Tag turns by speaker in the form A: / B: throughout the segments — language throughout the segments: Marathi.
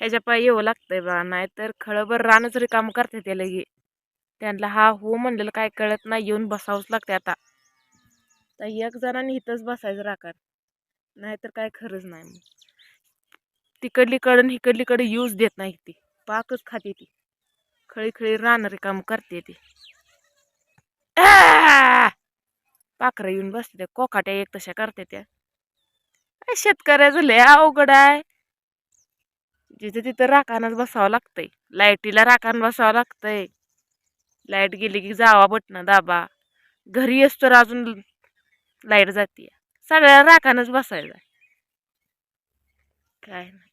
A: ह्याच्या पाय येऊ लागतंय बा. नाहीतर खळभर रानच रिकाम करते ते लगे त्यांना हा हो म्हणलेलं काय कळत नाही. येऊन बसावंच लागते आता. तर एक जणांनी इथंच बसायचं राकार नाहीतर काय खरंच नाही मग. तिकडली कडून हिकडली कडे यूज देत नाही ती. पाकच खाते ती. खळी खळी रान रिकाम करते ती. पाखरं येऊन बसते त्या. कोकाट्या एक तशा करते त्या. काय शेतकऱ्याचं लय अवघड आहे. जिथे तिथं राखानच बसावं लागतंय. लाईटीला राखान बसावं लागतंय. लाइट गेली की जावा बटणं दाबा. घरी असतो अजून लाइट जाते. सगळ्या राखानच बसायचं काय नाही.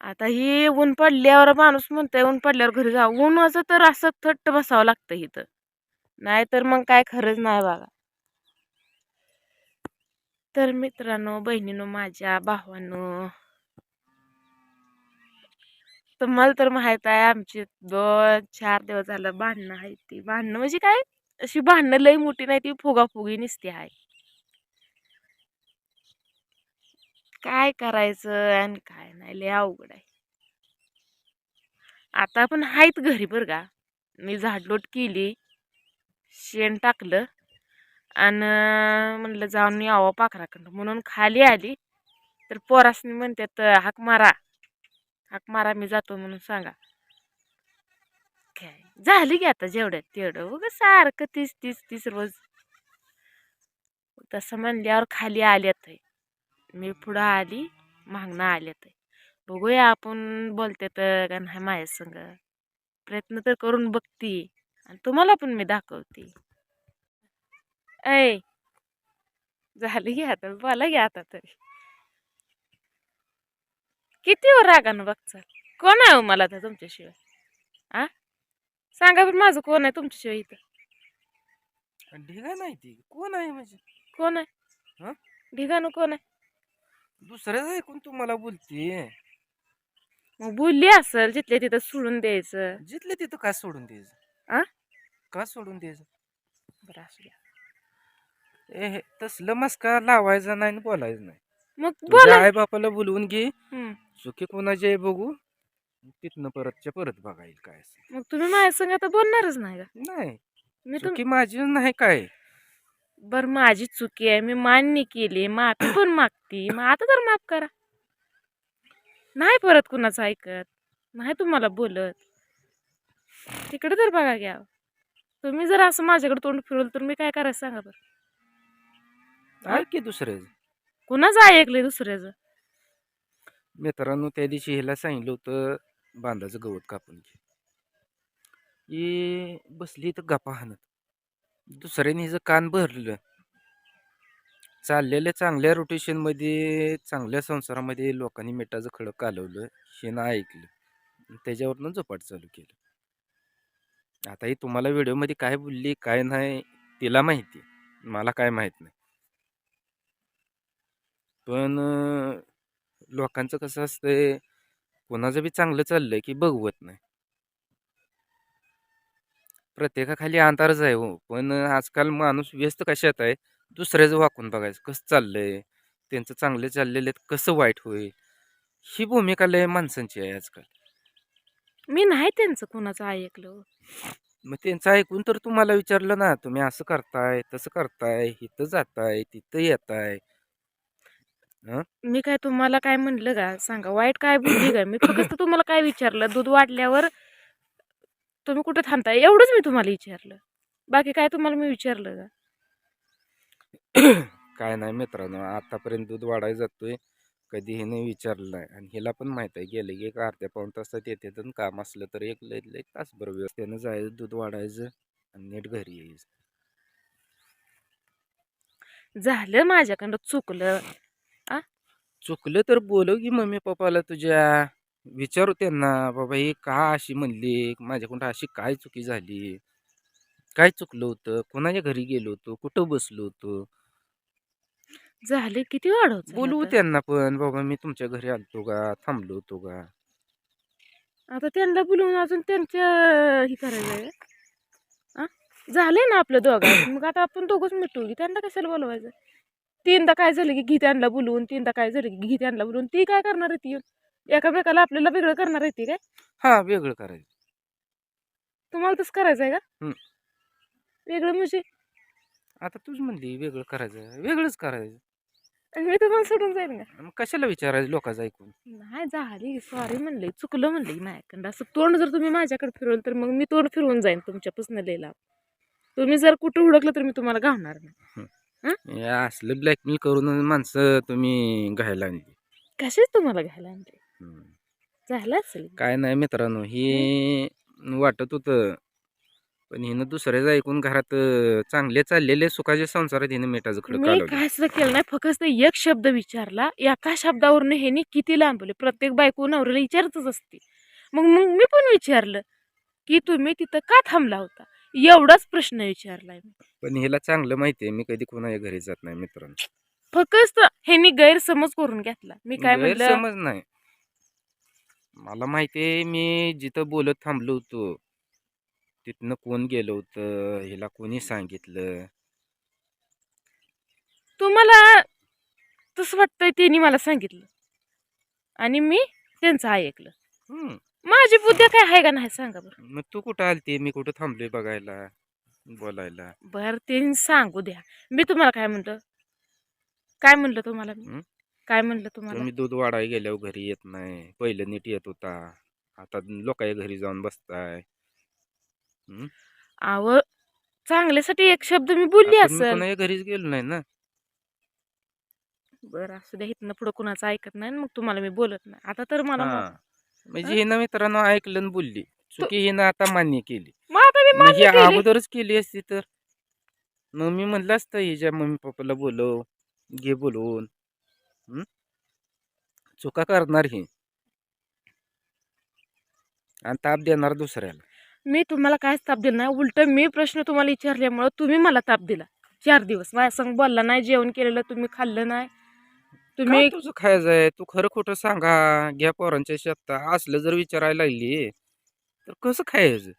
A: आता ही ऊन पडल्यावर माणूस म्हणतोय ऊन पडल्यावर घरी जा ऊनाचं तर असं थट्ट बसावं लागतं इथं. नाहीतर मग काय खरंच नाही बघा तर मित्रांनो बहिणीनो माझ्या भावानं तुम्हाला तर माहीत आहे आमची दोन चार दिवस झालं भांडणं आहे ती. भांडणं म्हणजे काय? अशी भांडणं लई मोठी नाही ती फुगाफुगी निसती आहे. काय करायचं आणि काय नाही लय अवघड आहे. आता पण आहेत घरी बरं का. मी झाडलोट केली शेण टाकलं आणि म्हणलं जाऊन यावं पाखराकडं म्हणून खाली आली तर पोरासनी म्हणतात हाक मारा. हाक मारा मी जातो म्हणून सांगा. काय? झाली की आता जेवढ्यात तेवढं. बघ सारखं तीस तीस तीस रोज. तसं म्हणल्यावर खाली आल्यात आहे मी पुढं आली मागणं आल्यात आहे बघूया आपण बोलते तर का नाही माझ्या संग. प्रयत्न तर करून बघते. आणि तुम्हाला पण मी दाखवते. ऐ! झालं घ्या आता. बोला घ्या आता तरी. किती वर रागानं बघचाल कोण आहे हो मला तर तुमच्याशिवाय? आ? सांगा पण माझं कोण आहे तुमच्याशिवाय इथं?
B: ढिगा नाही ती. कोण आहे म्हणजे?
A: कोण आहे?
B: हं?
A: ढिगाणं कोण आहे?
B: दुसऱ्याच ऐकून तुम्हाला बोलते.
A: मग बोलली असेल जिथल्या तिथं सोडून द्यायचं.
B: जिथले तिथं का सोडून द्यायचं?
A: आ?
B: का सोडून द्यायचं?
A: बरं असू द्या.
B: ए हे तसलं मस्का लावायचं नाही आणि बोलायचं नाही.
A: मग
B: तुझ्या
A: बोला.
B: आई बापाला बोलवून घे.
A: हं.
B: चुकी कोणाची आहे बघू. तिथनं परतच्या परत बघायला काय असेल.
A: मग तुम्ही माझ्या संग आता बोलणारच नाही का?
B: नाही.
A: मी तुम
B: चुकी माझी नाही काय.
A: बर माझी चुकी आहे. मी मान्य केली माफी पण मागती मग आता तर माफ करा. नाही परत कुणाचं ऐकत. नाही तुम्हाला बोलत. तिकडे तर बघा घ्या. तुम्ही जर असं माझ्याकडे तोंड फिरवलं तर मी काय करायचं सांगा बरं?
B: ऐक की दुसऱ्याचं
A: कुणाचं ऐकलंय दुसऱ्याचं?
B: मित्रांनो त्या दिवशी ह्याला सांगितलं होतं बांधाचं गवत कापून घे. ही बसली तर गप्पा हाणत दुसऱ्याने हिचं कान भरलं. चाललेल्या चांगल्या रोटेशनमध्ये चांगल्या संसारामध्ये लोकांनी मिठाचं खडक कालवलं शेनं ऐकलं. त्याच्यावरनं झोपाट चालू केलं. आता ही तुम्हाला व्हिडिओमध्ये काय बोलली काय नाही तिला माहिती. मला काय माहीत नाही. पण लोकांचं कसं असतंय कोणाचं बी चांगलं चाललंय की बघवत नाही. प्रत्येकाखाली अंधारच आहे हो. पण आजकाल माणूस व्यस्त कशात आहे? दुसऱ्याचं वाकून बघायचं कसं चाललंय? त्यांचं चांगलं चाललेलं कसं वाईट होईल? ही भूमिका लय माणसांची आहे आजकाल.
A: मी नाही त्यांचं कुणाचं ऐकलं
B: मग त्यांचं ऐकून तर तुम्हाला विचारलं ना तुम्ही असं करताय तसं करताय इथं जाताय तिथं येताय.
A: मी काय तुम्हाला काय म्हणलं का सांगा वाईट काय बोलली का मी फक्त तुम्हाला काय विचारलं? दूध वाढल्यावर तुम्ही कुठे थांबताय? एवढंच मी तुम्हाला विचारलं. बाकी काय तुम्हाला मी विचारलं का
B: काय नाही मित्रांनो आतापर्यंत दूध वाढायला जातोय. कधी हे नाही विचारलं नाही. आणि हिला पण माहीत आहे गेले की एक अर्ध्या पाऊण तासात येते तर काम असलं तर एक लय लय तासभर व्यवस्थेनं जायचं दूध वाढायचं आणि नीट घरी यायचं.
A: झालं माझ्याकडं चुकलं.
B: चुकलं तर बोलव की मम्मी पप्पाला तुझ्या. विचारू त्यांना बाबा हे का अशी म्हणली? माझ्याकडून अशी काय चुकी झाली? काय चुकलं होतं? कोणाच्या घरी गेलो होतो? कुठं बसलो होतो?
A: झाले किती वाढवत
B: बोलवू त्यांना पण बाबा मी तुमच्या घरी आलतो का? थांबलो होतो का?
A: आता त्यांना बोलवून अजून त्यांच्या हे करायचं आहे? झालंय ना आपलं दोघं? मग आता आपण दोघंच मिटू की त्यांना कशाला बोलवायचं? तीनदा काय झालं की घी त्यांना बोलवून तीनदा काय झालं की घी त्यांना बोलवून ती काय करणार आहे ती? एकामेकाला आपल्याला वेगळं करणार आहे ती काय?
B: हा वेगळं करायचं.
A: तुम्हाला तसं करायचं आहे का?
B: हम्म.
A: वेगळं म्हणजे?
B: आता तूच म्हणली वेगळं करायचं. वेगळंच करायचं.
A: आणि मी तुम्हाला सोडून जाईन का?
B: मग कशाला विचारायचं लोकांचं ऐकून?
A: नाही झाली. सॉरी म्हणले. चुकलं म्हणले माझ्याकडं असं तोंड जर तुम्ही माझ्याकडे फिरवलं तर मग मी तोंड फिरवून जाईन तुमच्यापासून लिहिला तुम्ही जर कुठं हुडकलं तर मी तुम्हाला घावणार नाही.
B: हे? असलं ब्लॅकमेल करून माणसं तुम्ही घ्यायला आणली.
A: कशाच तुम्हाला घ्यायला आणते
B: हम्म.
A: झालं असेल
B: काय नाही मित्रांनो हे वाटत होतं पण हिनं दुसऱ्याचं ऐकून घरात अं, चांगले चाललेले सुखाचे संसारात हिनं मिठाचं खडक
A: मी काय सुद्धा केलं नाही फक्त एक शब्द विचारला एका शब्दावरनं ह्यानी किती लांबले प्रत्येक बायको नवऱ्याला विचारतच असते. मग मग मी पण विचारलं की तुम्ही तिथं का थांबला होता? एवढाच प्रश्न विचारलाय मी.
B: पण हिला चांगलं माहिती आहे मी कधी कोणाच्या घरी जात नाही मित्रांनो.
A: फक्त ह्यांनी गैरसमज करून घेतला. मी काय म्हणलं?
B: गैरसमज नाही. मला माहिती आहे मी जिथं बोलत थांबलो होतो तिथनं कोण गेलं होतं हिला कोणी सांगितलं?
A: तुम्हाला तसं वाटतंय त्यांनी मला सांगितलं. आणि मी त्यांचं ऐकलं.
B: हम्म.
A: माझी बुद्धी काय आहे का नाही सांगा बरं.
B: मग तू कुठं आलती? मी कुठं थांबलोय बघायला बोलायला?
A: बरं ते सांगू द्या. मी तुम्हाला काय म्हणलं? काय म्हणलं तुम्हाला मी?
B: हं?
A: काय म्हणलं तुम्हाला?
B: तुम्ही दूध वाढाय गेल्यावर घरी येत नाही. पहिलं नीट येत होता. आता लोकांच्या घरी जाऊन बसताय.
A: आव चांगल्यासाठी एक शब्द मी बोलली
B: आपण मी
A: असेल.
B: कोणाच्या घरीच गेलो नाही ना.
A: बरं असू द्या इथनं पुढं कुणाचं ऐकत नाही आणि मग तुम्हाला मी बोलत नाही. आता तर मला
B: हा. म्हणजे हिनं मित्रांनो ऐकलं बोलली. चुकी हिनं आता मान्य केली.
A: मग आता मी
B: मग ही
A: मान्य केली.
B: अगोदरच केली असती तर? मग मी म्हणलं असतं हिच्या मम्मी पप्पाला बोलव घे बोलवून. हं? चुका करणार ही. आणि ताप देणार दुसऱ्याला.
A: मी तुम्हाला काय ताप दिला नाही. उलट मी प्रश्न तुम्हाला विचारल्यामुळं तुम्ही मला ताप दिला. चार दिवस. माझ्या संग बोलला नाही जेवण केलेलं तुम्ही खाल्लं नाही. तुम्ही
B: तुझं खायचं आहे तू खरं खोटं सांगा. घ्या पोरांच्या शेता असलं जर विचारायला लागली तर कसं खायचं?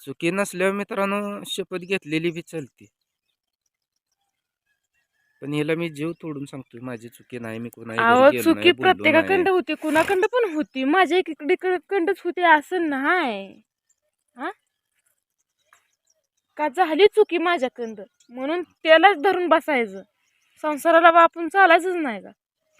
B: चुकी नसल्यावर मित्रांनो शपथ घेतलेली बी चालते. पण हिला मी जीव तोडून सांगतोय माझी चुकी नाही मी
A: अहो
B: गेलो
A: चुकी प्रत्येकाकडं. होती कुणाकडं पण होती. माझ्या इकडे कंडच होती असं नाही. हा? का झाली चुकी माझ्याकडं? म्हणून त्यालाच धरून बसायचं. संसाराला बा आपण चालायचंच नाही का?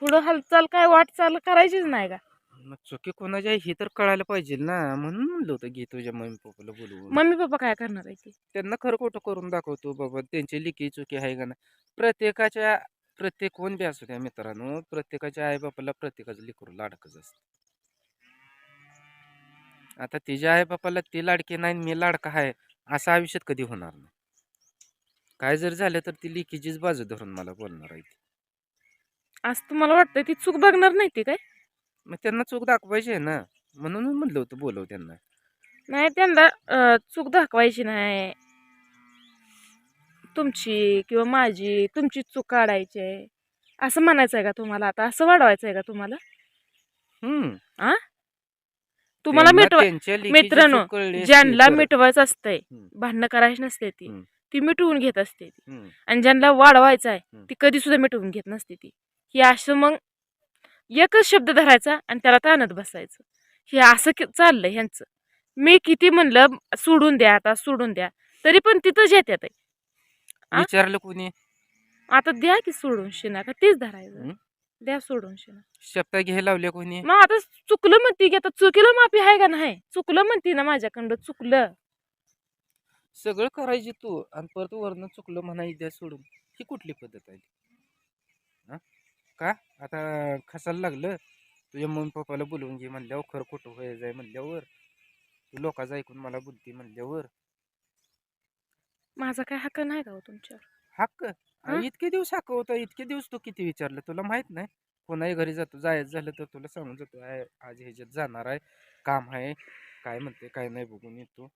A: पुढं हालचाल काय वाटचाल करायचीच नाही का?
B: मग चुकी कोणाची आहे हे तर कळायला पाहिजे ना. म्हणून म्हणलं होतं घे तुझ्या मम्मी पप्पाला बोलवून.
A: मम्मी पप्पा काय करणार आहे ते?
B: त्यांना खरं खोटं करून दाखवतो बाबा. त्यांची लिखी चुकी आहे का नाही? प्रत्येकाच्या प्रत्येक कोण बी असू द्या मित्रांनो प्रत्येकाच्या आई बापाला प्रत्येकाचं लिकरू लाडकच असतं. आता तिच्या आई बापाला ती लाडकी नाही आणि मी लाडका आहे असं आयुष्यात कधी होणार नाही. काय जर झालं तर ती लिकीचीच बाजू धरून मला बोलणार आहे.
A: असं तुम्हाला वाटतं ती चूक बघणार नाही ती काय?
B: मग त्यांना चूक दाखवायची आहे ना. म्हणून म्हणलं होतं बोलव त्यांना.
A: नाही त्यांना अं, चूक दाखवायची नाही. तुमची किंवा माझी तुमची चूक काढायची आहे. असं म्हणायचं आहे का तुम्हाला आता? असं वाढवायचं आहे का तुम्हाला?
B: हम्म.
A: तुम्हाला
B: त्यांना
A: मिटवा
B: त्यांच्या लेकीची
A: मित्रांनो,
B: चूक कळली असती
A: ज्यांना
B: तर.
A: मिटवायचं असतंय
B: हम्म.
A: भांडणं करायची नसते ती.
B: हम्म.
A: ती मिटवून घेत असते ती.
B: हम्म.
A: आणि ज्यांना वाढवायचं आहे
B: हम्म.
A: ती कधी सुद्धा मिटवून घेत नसते ती. हे असं मग एकच शब्द धरायचा आणि त्याला ताणत बसायचं. हे असं कि- चाललंय ह्यांचं. मी किती म्हणलं सोडून द्या आता सोडून द्या. तरी पण तिथंच आहे. आ?
B: विचारलं कोणी?
A: आता द्या की सोडून शिना का तेच धरायचं.
B: हम्म.
A: द्या सोडून शिना.
B: शब्द घ्यायला लावल्या कोणी?
A: मग आता चुकलं म्हणती की आता चुकीला माफी आहे का नाही? चुकलं म्हणती ना माझ्याकडं चुकलं.
B: सगळं करायची तू आणि परत वरनं चुकलं म्हणायची द्या सोडून ही कुठली पद्धत आहे? हा? का? आता खसायला लागलं तुझ्या मम्मी पप्पाला बोलवून घे म्हणल्यावर खरं खोटं व्हायचं आहे म्हणल्यावर. तू लोकांचं ऐकून मला बोलती म्हणल्यावर.
A: माझा काय हक्क नाही का हो तुमच्यावर.
B: हक्क? इतके दिवस हक्क होता इतके दिवस तू किती विचारलं? तुला माहीत नाही? कोणाही घरी जातो जायचं झालं तर तुला सांगून जातो "आहे, आज ह्याच्यात जाणार आहे काम आहे काय म्हणते काय नाही बघून येतो.